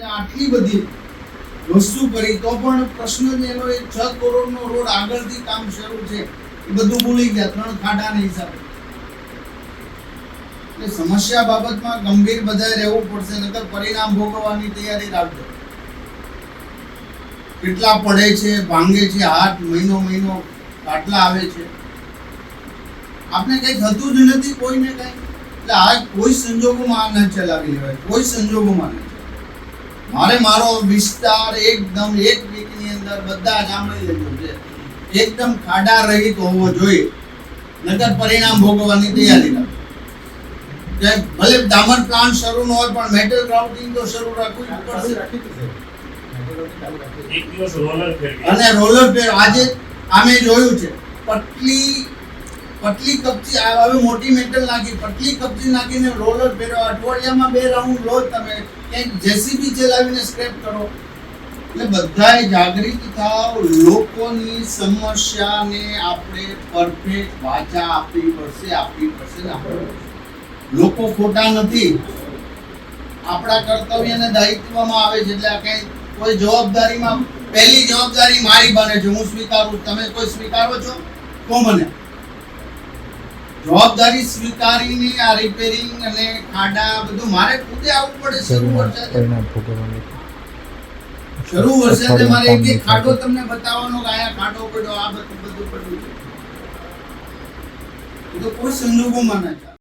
આટલી બધી વસ્તુ કરી, તો પણ પ્રશ્ન જ એનો એ છ કરોડનો રોડ આગળથી કામ શરૂ છે. એ બધું ભૂલી ગયા, ત્રણ ખાડાના હિસાબે. એટલે સમસ્યા બાબતમાં ગંભીર બધાએ રહેવું પડશે, નકર પરિણામ ભોગવવાની તૈયારી રાખજો. કેટલા પડે છે, ભાંગે છે, હાથ મહિનો મહિનો કાટલા આવે છે. આપણે કંઈ થતું જ નથી, કોઈને કંઈ. એટલે આ કોઈ સંજોગોમાં આ ન ચલાવી લેવાય, કોઈ સંજોગોમાં નહીં મારે મારો વિસ્તાર એકદમ એક વીકની અંદર બધા જામડી લેજો છે. એકદમ ખાડા રહિત હોવો જોઈએ. નતર પરિણામ ભોગવવાની તૈયારી રાખો ભલે ડામર પ્લાન્ટ શરૂ ન હોય પણ મેટલ ગ્રાઉન્ડિંગ તો શરૂ રાખવું જ પડશે. અને રોલર ફેર આજે આમે જોયું છે પટલી પટલી કપચી હવે મોટી મેટલ નાખી, પટલી કપચી નાખીને રોલર ફેરવો અઠવાડિયામાં બે રાઉન્ડ લો તમે. કંઈક જેસીબી ચલાવીને સ્ક્રેપ કરો. એટલે બધાએ જાગૃત થાવ લોકોની સમસ્યાને આપણે પરફેક્ટ વાચા આપવી પડશે આપવી પડશે ને લોકો ખોટા નથી. આપણા કર્તવ્ય અને દાયિત્વમાં આવે છે. એટલે આ કઈ કોઈ જવાબદારીમાં, પહેલી જવાબદારી મારી બને છે. હું સ્વીકારું. તમે કોઈ સ્વીકારો છો? તો મને. જવાબદારી સ્વીકારીને આ રિપેરિંગ અને ખાડા બધું મારે ખુદે આવવું પડે શરૂ વર્ષે શરૂ વર્ષે મારે એક એક ખાડો તમને બતાવવાનો કે આયા ખાડો પડ્યો આ બધું બધું પડ્યું. છે એ તો કોઈ સંજોગોમાં ના